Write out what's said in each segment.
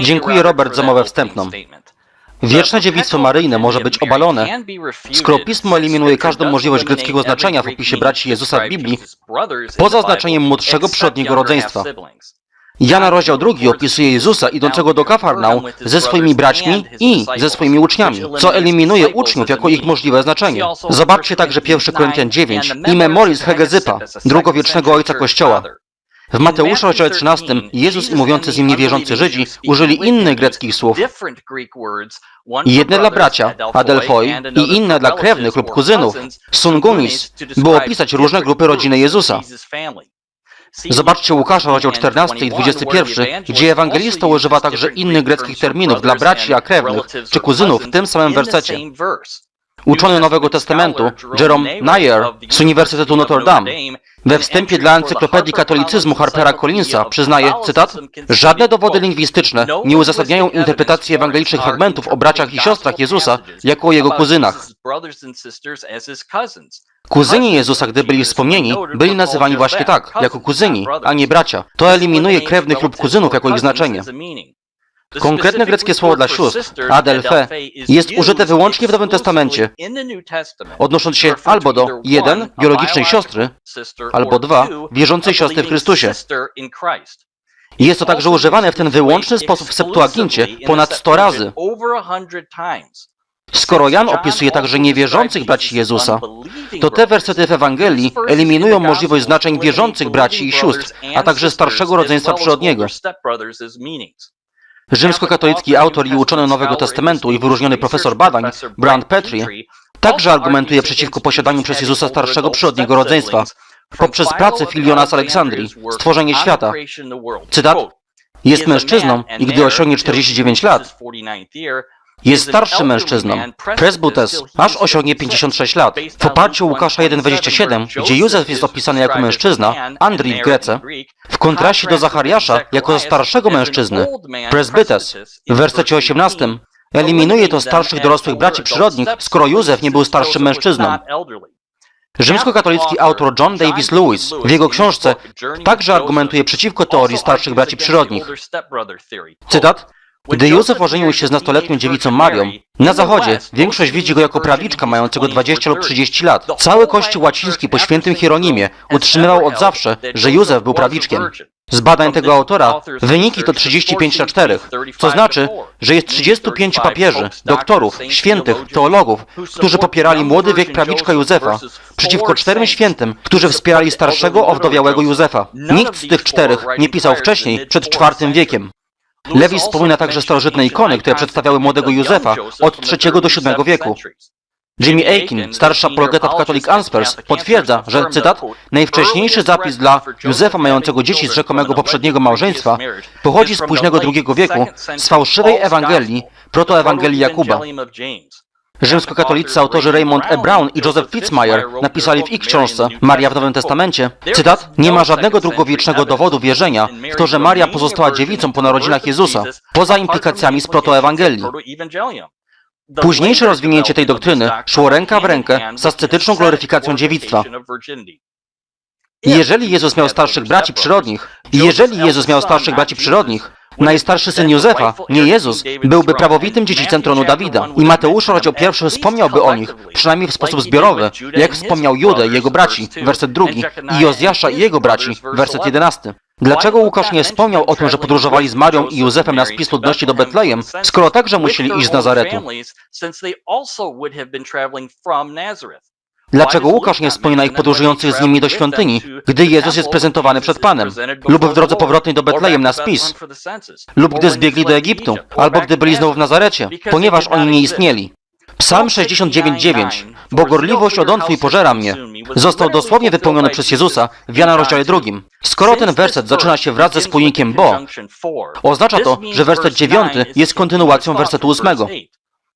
Dziękuję Robert za mowę wstępną. Wieczne dziewictwo maryjne może być obalone, skoro Pismo eliminuje każdą możliwość greckiego znaczenia w opisie braci Jezusa w Biblii, poza znaczeniem młodszego przyrodniego rodzeństwa. Jana rozdział drugi opisuje Jezusa idącego do Kafarnaum ze swoimi braćmi i ze swoimi uczniami, co eliminuje uczniów jako ich możliwe znaczenie. Zobaczcie także 1 Koryntian 9 i Memoris Hegezypa, drugowiecznego ojca Kościoła. W Mateusza rozdziale 13 Jezus i mówiący z nim niewierzący Żydzi użyli innych greckich słów, jedne dla bracia, adelphoi, i inne dla krewnych lub kuzynów, sungunis, by opisać różne grupy rodziny Jezusa. Zobaczcie Łukasza, rozdział 14 i 21, gdzie ewangelista używa także innych greckich terminów dla braci, a krewnych, czy kuzynów w tym samym wersecie. Uczony Nowego Testamentu, Jerome Nayer z Uniwersytetu Notre Dame, we wstępie dla Encyklopedii Katolicyzmu Harpera Collinsa przyznaje, cytat, Żadne dowody lingwistyczne nie uzasadniają interpretacji ewangelicznych fragmentów o braciach i siostrach Jezusa jako o jego kuzynach. Kuzyni Jezusa, gdy byli wspomnieni, byli nazywani właśnie tak, jako kuzyni, a nie bracia. To eliminuje krewnych lub kuzynów jako ich znaczenie. Konkretne greckie słowo dla sióstr, adelphe, jest użyte wyłącznie w Nowym Testamencie, odnosząc się albo do jeden biologicznej siostry, albo dwa wierzącej siostry w Chrystusie. Jest to także używane w ten wyłączny sposób w Septuagincie ponad 100 razy. Skoro Jan opisuje także niewierzących braci Jezusa, to te wersety w Ewangelii eliminują możliwość znaczeń wierzących braci i sióstr, a także starszego rodzeństwa przyrodniego. Rzymskokatolicki autor i uczony Nowego Testamentu i wyróżniony profesor badań, Brand Petrie, także argumentuje przeciwko posiadaniu przez Jezusa starszego przyrodniego rodzeństwa poprzez pracę Filiona z Aleksandrii, Stworzenie świata. Cytat, jest mężczyzną i gdy osiągnie 49 lat, jest starszym mężczyzną, presbutes, aż osiągnie 56 lat. W oparciu o Łukasza 1,27, gdzie Józef jest opisany jako mężczyzna, Andrii w Grece, w kontraście do Zachariasza jako starszego mężczyzny, presbytes, w wersecie 18, eliminuje to starszych dorosłych braci przyrodnich, skoro Józef nie był starszym mężczyzną. Rzymskokatolicki autor John Davis Lewis w jego książce także argumentuje przeciwko teorii starszych braci przyrodnich. Cytat gdy Józef ożenił się z nastoletnią dziewicą Marią, na zachodzie większość widzi go jako prawiczka mającego 20 lub 30 lat. Cały kościół łaciński po świętym Hieronimie utrzymywał od zawsze, że Józef był prawiczkiem. Z badań tego autora wyniki to 35 na 4, co znaczy, że jest 35 papieży, doktorów, świętych, teologów, którzy popierali młody wiek prawiczka Józefa, przeciwko czterem świętym, którzy wspierali starszego, owdowiałego Józefa. Nikt z tych czterech nie pisał wcześniej, przed IV wiekiem. Lewis wspomina także starożytne ikony, które przedstawiały młodego Józefa od III do VII wieku. Jimmy Aiken, starszy apologeta w Catholic Answers, potwierdza, że, cytat, najwcześniejszy zapis dla Józefa mającego dzieci z rzekomego poprzedniego małżeństwa pochodzi z późnego II wieku, z fałszywej Ewangelii, protoewangelii Jakuba. Rzymskokatolicy autorzy Raymond E. Brown i Joseph Fitzmyer napisali w ich książce Maria w Nowym Testamencie, cytat, nie ma żadnego drugowiecznego dowodu wierzenia w to, że Maria pozostała dziewicą po narodzinach Jezusa, poza implikacjami z protoewangelii. Późniejsze rozwinięcie tej doktryny szło ręka w rękę z ascetyczną gloryfikacją dziewictwa. Jeżeli Jezus miał starszych braci przyrodnich, jeżeli Jezus miał starszych braci przyrodnich, najstarszy syn Józefa, nie Jezus, byłby prawowitym dziedzicem tronu Dawida. I Mateusz rozdział pierwszy wspomniałby o nich, przynajmniej w sposób zbiorowy, jak wspomniał Judę i jego braci, werset drugi, i Jozjasza i jego braci, werset jedenasty. Dlaczego Łukasz nie wspomniał o tym, że podróżowali z Marią i Józefem na spis ludności do Betlejem, skoro także musieli iść z Nazaretu? Dlaczego Łukasz nie wspomina ich podróżujących z nimi do świątyni, gdy Jezus jest prezentowany przed Panem, lub w drodze powrotnej do Betlejem na spis, lub gdy zbiegli do Egiptu, albo gdy byli znowu w Nazarecie, ponieważ oni nie istnieli? Psalm 69:9 Bo gorliwość odątwu i pożera mnie został dosłownie wypełniony przez Jezusa w Jana rozdziale drugim. Skoro ten werset zaczyna się wraz ze spójnikiem bo, oznacza to, że werset 9 jest kontynuacją wersetu 8.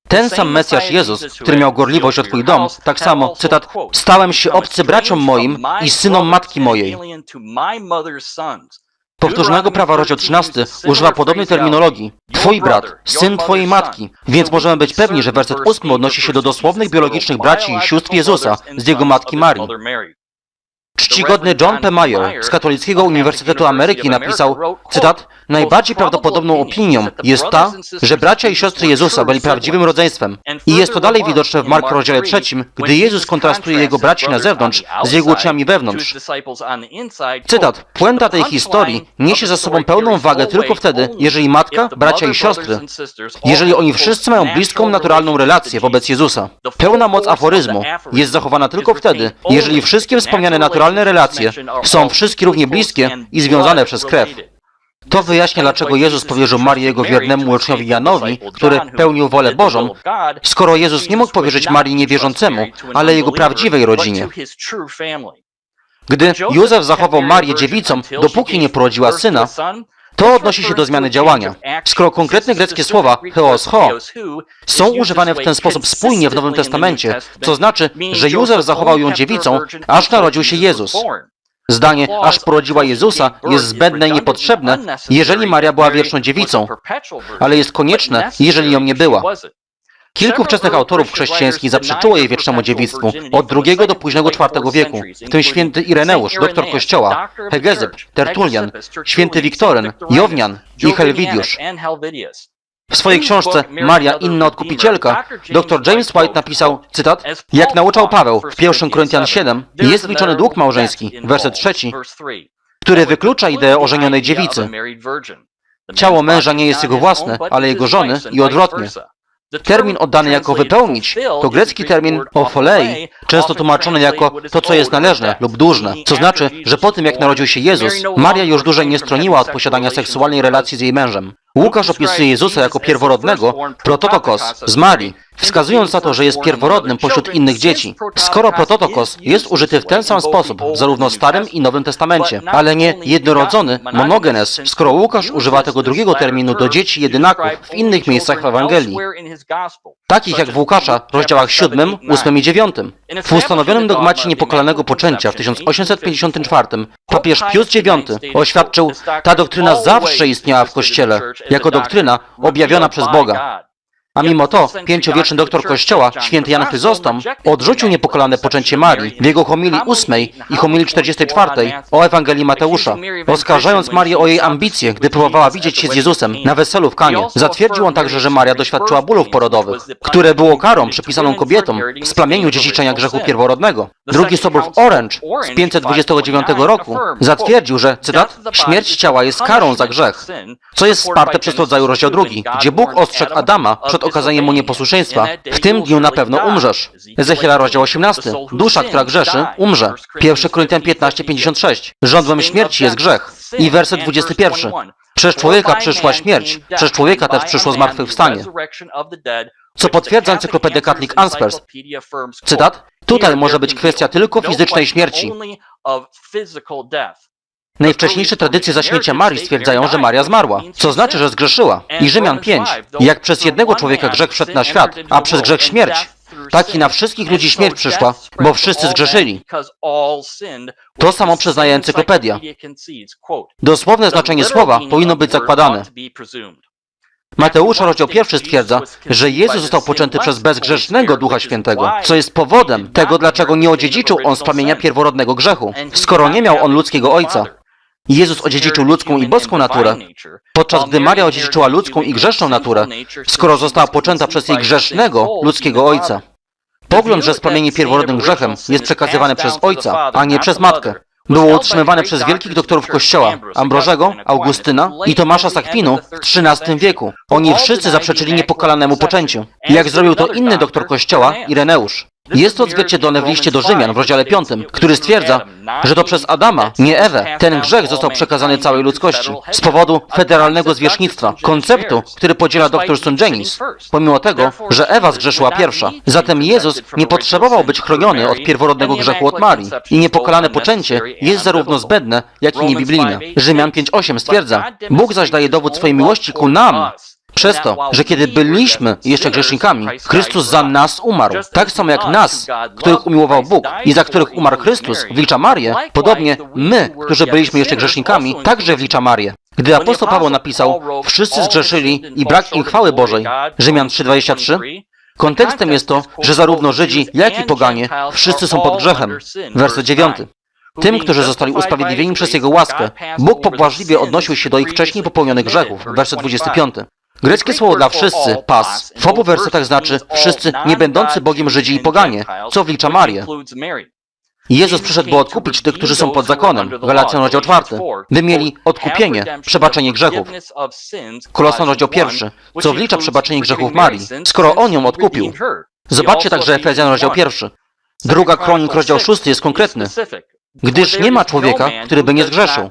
Ten sam Mesjasz Jezus, który miał gorliwość o Twój dom, tak samo, cytat, stałem się obcy braciom moim i synom matki mojej. Powtórzonego prawa rozdział 13 używa podobnej terminologii. Twój brat, syn Twojej matki. Więc możemy być pewni, że werset 8 odnosi się do dosłownych biologicznych braci i sióstr Jezusa z jego matki Marii. Czcigodny John P. Meyer z Katolickiego Uniwersytetu Ameryki napisał, cytat, najbardziej prawdopodobną opinią jest ta, że bracia i siostry Jezusa byli prawdziwym rodzeństwem. I jest to dalej widoczne w Marka rozdziale trzecim, gdy Jezus kontrastuje jego braci na zewnątrz z jego uczniami wewnątrz. Cytat. Puenta tej historii niesie za sobą pełną wagę tylko wtedy, jeżeli matka, bracia i siostry, jeżeli oni wszyscy mają bliską, naturalną relację wobec Jezusa. Pełna moc aforyzmu jest zachowana tylko wtedy, jeżeli wszystkie wspomniane naturalne relacje są wszystkie równie bliskie i związane przez krew. To wyjaśnia, dlaczego Jezus powierzył Marię jego wiernemu uczniowi Janowi, który pełnił wolę Bożą, skoro Jezus nie mógł powierzyć Marii niewierzącemu, ale jego prawdziwej rodzinie. Gdy Józef zachował Marię dziewicą, dopóki nie porodziła syna, to odnosi się do zmiany działania. Skoro konkretne greckie słowa heos ho są używane w ten sposób spójnie w Nowym Testamencie, co znaczy, że Józef zachował ją dziewicą, aż narodził się Jezus. Zdanie, aż porodziła Jezusa, jest zbędne i niepotrzebne, jeżeli Maria była wieczną dziewicą, ale jest konieczne, jeżeli ją nie była. Kilku wczesnych autorów chrześcijańskich zaprzeczyło jej wiecznemu dziewictwu od II do późnego IV wieku, w tym święty Ireneusz, doktor Kościoła, Hegezyp, Tertullian, święty Wiktoryn, Jownian i Helwidiusz. W swojej książce Maria, inna odkupicielka, dr James White napisał, cytat, jak nauczał Paweł w 1 Koryntian 7, jest liczony dług małżeński, werset trzeci, który wyklucza ideę ożenionej dziewicy. Ciało męża nie jest jego własne, ale jego żony i odwrotnie. Termin oddany jako wypełnić to grecki termin opholei, często tłumaczony jako to, co jest należne lub dłużne, co znaczy, że po tym jak narodził się Jezus, Maria już dłużej nie stroniła od posiadania seksualnej relacji z jej mężem. Łukasz opisuje Jezusa jako pierworodnego, prototokos, z Marii, wskazując na to, że jest pierworodnym pośród innych dzieci. Skoro prototokos jest użyty w ten sam sposób zarówno w Starym i Nowym Testamencie, ale nie jednorodzony, monogenes, skoro Łukasz używa tego drugiego terminu do dzieci jedynaków w innych miejscach w Ewangelii, takich jak w Łukasza, rozdziałach 7, 8 i 9. W ustanowionym dogmacie niepokalanego poczęcia w 1854 papież Pius IX oświadczył, ta doktryna zawsze istniała w Kościele, jako doktryna objawiona przez Boga. A mimo to pięciowieczny doktor Kościoła, święty Jan Chryzostom, odrzucił niepokalane poczęcie Marii w jego homilii 8 i homilii 44 o Ewangelii Mateusza, oskarżając Marię o jej ambicje, gdy próbowała widzieć się z Jezusem na weselu w Kanie. Zatwierdził on także, że Maria doświadczyła bólów porodowych, które było karą przypisaną kobietom w splamieniu dziedziczenia grzechu pierworodnego. Drugi sobór w Orange z 529 roku zatwierdził, że, cytat, śmierć ciała jest karą za grzech, co jest wsparte przez rodzaju rozdział drugi, gdzie Bóg ostrzegł Adama przed okazaniem mu nieposłuszeństwa. W tym dniu na pewno umrzesz. Ezechiela rozdział 18. Dusza, która grzeszy, umrze. 1 Koryntian 15:56. Rządłem śmierci jest grzech. I werset 21. Przez człowieka przyszła śmierć, przez człowieka też przyszło zmartwychwstanie. Co potwierdza encyklopedia Catholic Anspers. Cytat. Tutaj może być kwestia tylko fizycznej śmierci. Najwcześniejsze tradycje zaśmiecia Marii stwierdzają, że Maria zmarła, co znaczy, że zgrzeszyła. I Rzymian 5. Jak przez jednego człowieka grzech wszedł na świat, a przez grzech śmierć, tak i na wszystkich ludzi śmierć przyszła, bo wszyscy zgrzeszyli. To samo przyznaje encyklopedia. Dosłowne znaczenie słowa powinno być zakładane. Mateusza rozdział pierwszy stwierdza, że Jezus został poczęty przez bezgrzesznego Ducha Świętego, co jest powodem tego, dlaczego nie odziedziczył on z plamienia pierworodnego grzechu, skoro nie miał on ludzkiego ojca. Jezus odziedziczył ludzką i boską naturę, podczas gdy Maria odziedziczyła ludzką i grzeszną naturę, skoro została poczęta przez jej grzesznego ludzkiego ojca. Pogląd, że splamienie pierworodnym grzechem jest przekazywany przez ojca, a nie przez matkę, było utrzymywane przez wielkich doktorów Kościoła, Ambrożego, Augustyna i Tomasza z Akwinu w XIII wieku. Oni wszyscy zaprzeczyli niepokalanemu poczęciu, jak zrobił to inny doktor Kościoła, Ireneusz. Jest to odzwierciedlone w liście do Rzymian w rozdziale 5, który stwierdza, że to przez Adama, nie Ewę, ten grzech został przekazany całej ludzkości z powodu federalnego zwierzchnictwa, konceptu, który podziela dr St. James, pomimo tego, że Ewa zgrzeszyła pierwsza. Zatem Jezus nie potrzebował być chroniony od pierworodnego grzechu od Marii. I niepokalane poczęcie jest zarówno zbędne, jak i niebiblijne. Rzymian 5.8 stwierdza, Bóg zaś daje dowód swojej miłości ku nam, przez to, że kiedy byliśmy jeszcze grzesznikami, Chrystus za nas umarł. Tak samo jak nas, których umiłował Bóg i za których umarł Chrystus, wlicza Marię, podobnie my, którzy byliśmy jeszcze grzesznikami, także wlicza Marię. Gdy apostoł Paweł napisał, wszyscy zgrzeszyli i brak im chwały Bożej, Rzymian 3,23, kontekstem jest to, że zarówno Żydzi, jak i poganie, wszyscy są pod grzechem. Werset 9. Tym, którzy zostali usprawiedliwieni przez Jego łaskę, Bóg pobłażliwie odnosił się do ich wcześniej popełnionych grzechów. Werset 25. Greckie słowo dla wszyscy, pas, w obu wersetach znaczy wszyscy nie będący Bogiem Żydzi i poganie, co wlicza Marię. Jezus przyszedł, by odkupić tych, którzy są pod zakonem, Galacjan rozdział 4, by mieli odkupienie, przebaczenie grzechów. Kolosan rozdział 1, co wlicza przebaczenie grzechów Marii, skoro On ją odkupił. Zobaczcie także Efezjan rozdział 1. Druga Kronik rozdział 6 jest konkretny, gdyż nie ma człowieka, który by nie zgrzeszył.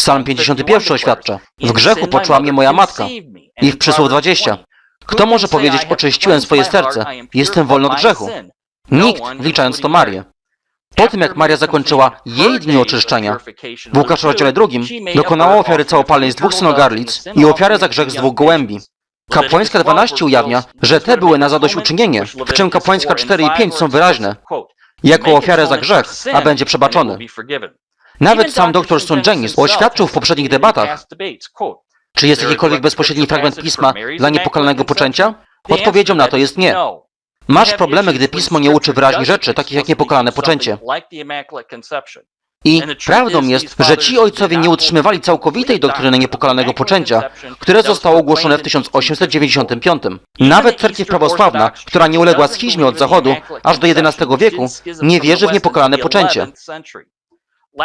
Psalm 51 oświadcza, w grzechu poczuła mnie moja matka. I w przysłow 20, kto może powiedzieć, oczyściłem swoje serce, jestem wolny od grzechu? Nikt, wliczając to Marię. Po tym, jak Maria zakończyła jej dni oczyszczenia, w Łukasza rozdziale drugim dokonała ofiary całopalnej z dwóch synogarlic i ofiarę za grzech z dwóch gołębi. Kapłańska 12 ujawnia, że te były na zadośćuczynienie, w czym kapłańska 4 i 5 są wyraźne, jako ofiarę za grzech, a będzie przebaczony. Nawet sam dr Stone Jennings oświadczył w poprzednich debatach, czy jest jakikolwiek bezpośredni fragment pisma dla niepokalanego poczęcia? Odpowiedzią na to jest nie. Masz problemy, gdy pismo nie uczy wyraźnie rzeczy, takich jak niepokalane poczęcie. I prawdą jest, że ci ojcowie nie utrzymywali całkowitej doktryny niepokalanego poczęcia, które zostało ogłoszone w 1895. Nawet cerkiew prawosławna, która nie uległa schizmie od zachodu aż do XI wieku, nie wierzy w niepokalane poczęcie.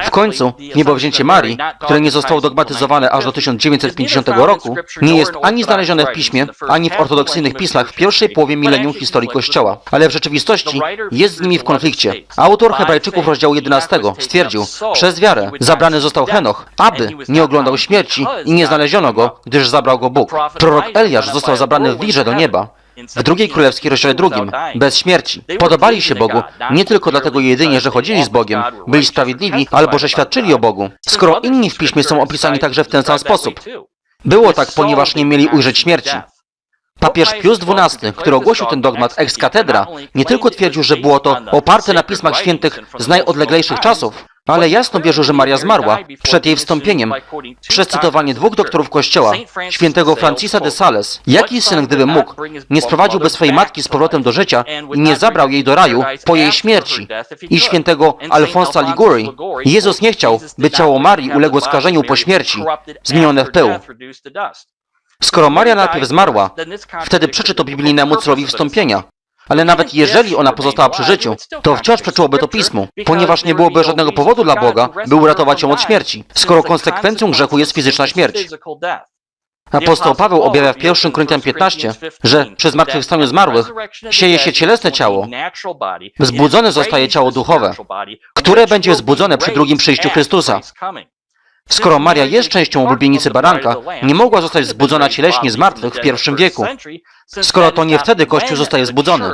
W końcu, niebowzięcie Marii, które nie zostało dogmatyzowane aż do 1950 roku, nie jest ani znalezione w piśmie, ani w ortodoksyjnych pismach w pierwszej połowie milenium historii Kościoła, ale w rzeczywistości jest z nimi w konflikcie. Autor Hebrajczyków rozdziału 11 stwierdził, przez wiarę zabrany został Henoch, aby nie oglądał śmierci i nie znaleziono go, gdyż zabrał go Bóg. Prorok Eliasz został zabrany w wirze do nieba, w drugiej królewskiej rozdziale drugim, bez śmierci. Podobali się Bogu nie tylko dlatego jedynie, że chodzili z Bogiem, byli sprawiedliwi, albo że świadczyli o Bogu, skoro inni w piśmie są opisani także w ten sam sposób. Było tak, ponieważ nie mieli ujrzeć śmierci. Papież Pius XII, który ogłosił ten dogmat ex cathedra, nie tylko twierdził, że było to oparte na pismach świętych z najodleglejszych czasów, ale jasno wierzył, że Maria zmarła przed jej wstąpieniem przez cytowanie dwóch doktorów Kościoła, świętego Francisa de Sales. Jaki syn, gdyby mógł, nie sprowadziłby swojej matki z powrotem do życia i nie zabrał jej do raju po jej śmierci? I świętego Alfonsa Liguri. Jezus nie chciał, by ciało Marii uległo skażeniu po śmierci, zmienione w pył. Skoro Maria najpierw zmarła, wtedy przeczy to biblijnemu celowi wstąpienia. Ale nawet jeżeli ona pozostała przy życiu, to wciąż przeczyłoby to pismu, ponieważ nie byłoby żadnego powodu dla Boga, by uratować ją od śmierci, skoro konsekwencją grzechu jest fizyczna śmierć. Apostoł Paweł objawia w 1 Koryntian 15, że przez zmartwychwstanie zmarłych sieje się cielesne ciało, wzbudzone zostaje ciało duchowe, które będzie wzbudzone przy drugim przyjściu Chrystusa. Skoro Maria jest częścią oblubienicy baranka, nie mogła zostać wzbudzona cieleśnie z martwych w pierwszym wieku, skoro to nie wtedy Kościół zostaje wzbudzony.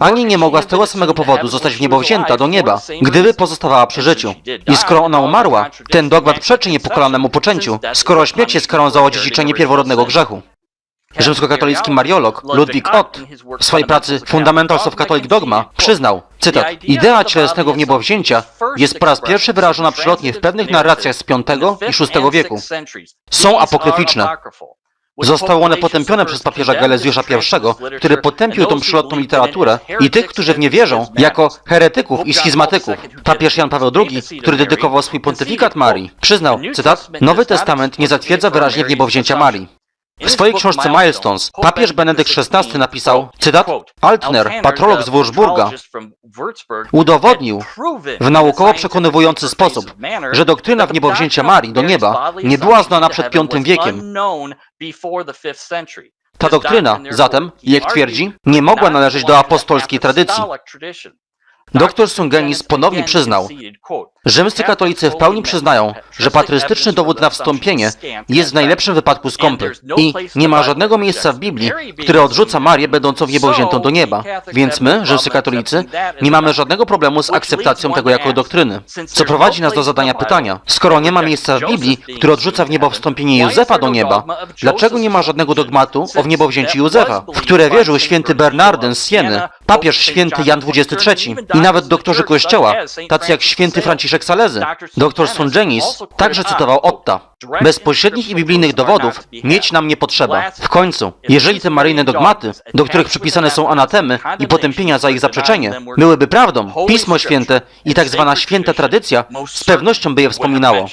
Ani nie mogła z tego samego powodu zostać w niebo wzięta do nieba, gdyby pozostawała przy życiu. I skoro ona umarła, ten dogmat przeczy niepokolanemu poczęciu, skoro śmierć jest karą za odziedziczenie pierworodnego grzechu. Rzymskokatolicki mariolog Ludwik Ott w swojej pracy Fundamentals of Catholic Dogma przyznał, cytat, Idea cielesnego w niebo wzięcia jest po raz pierwszy wyrażona przylotnie w pewnych narracjach z V i VI wieku. Są apokryficzne. Zostały one potępione przez papieża Galezjusza I, który potępił tą przylotną literaturę i tych, którzy w nie wierzą, jako heretyków i schizmatyków. Papież Jan Paweł II, który dedykował swój pontyfikat Marii, przyznał, cytat, Nowy Testament nie zatwierdza wyraźnie w niebo wzięcia Marii. W swojej książce Milestones papież Benedykt XVI napisał, cytat, Altner, patrolog z Wurzburga, udowodnił w naukowo przekonywujący sposób, że doktryna w niebowzięcia Marii do nieba nie była znana przed V wiekiem. Ta doktryna, zatem, jak twierdzi, nie mogła należeć do apostolskiej tradycji. Dr Sungenis ponownie przyznał, rzymscy katolicy w pełni przyznają, że patrystyczny dowód na wstąpienie jest w najlepszym wypadku skąpy i nie ma żadnego miejsca w Biblii, które odrzuca Marię będącą w niebo wziętą do nieba. Więc my, rzymscy katolicy, nie mamy żadnego problemu z akceptacją tego jako doktryny. Co prowadzi nas do zadania pytania, skoro nie ma miejsca w Biblii, które odrzuca w niebo wstąpienie Józefa do nieba, dlaczego nie ma żadnego dogmatu o wniebowzięciu Józefa, w które wierzył święty Bernardyn z Sieny, papież święty Jan XXIII i nawet doktorzy Kościoła, tacy jak święty Franciszek Salezy, dr. Sungenis, także cytował Otta. Bezpośrednich i biblijnych dowodów mieć nam nie potrzeba. W końcu, jeżeli te maryjne dogmaty, do których przypisane są anatemy i potępienia za ich zaprzeczenie, byłyby prawdą, Pismo Święte i tak zwana święta tradycja z pewnością by je wspominało.